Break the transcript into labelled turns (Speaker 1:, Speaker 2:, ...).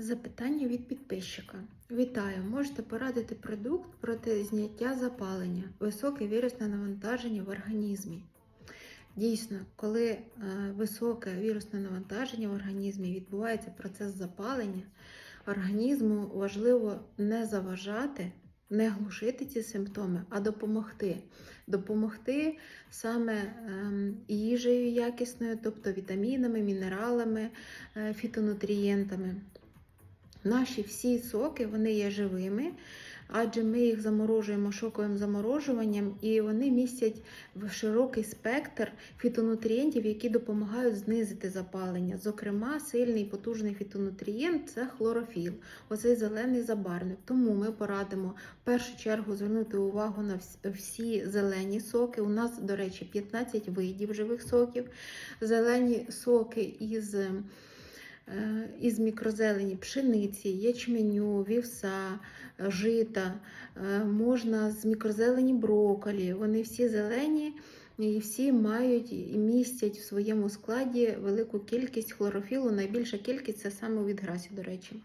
Speaker 1: Запитання від підписчика. Вітаю! Можете порадити продукт проти зняття запалення, високе вірусне навантаження в організмі. Дійсно, коли е, високе вірусне навантаження в організмі відбувається процес запалення, організму важливо не заважати, не глушити ці симптоми, а допомогти. Допомогти саме ем, їжею якісною, тобто вітамінами, мінералами, е, фітонутрієнтами. Наші всі соки вони є живими, адже ми їх заморожуємо шоковим заморожуванням, і вони містять широкий спектр фітонутрієнтів, які допомагають знизити запалення. Зокрема, сильний потужний фітонутрієнт це хлорофіл, оцей зелений забарвник. Тому ми порадимо в першу чергу звернути увагу на всі зелені соки. У нас, до речі, 15 видів живих соків. Зелені соки із із мікрозелені пшениці, ячменю, вівса, е, жита, е, можна з мікрозелені брокколі. Вони всі зелені і всі мають і містять в своєму складі велику кількість хлорофілу. Найбільша кількість це саме від грасі, до речі.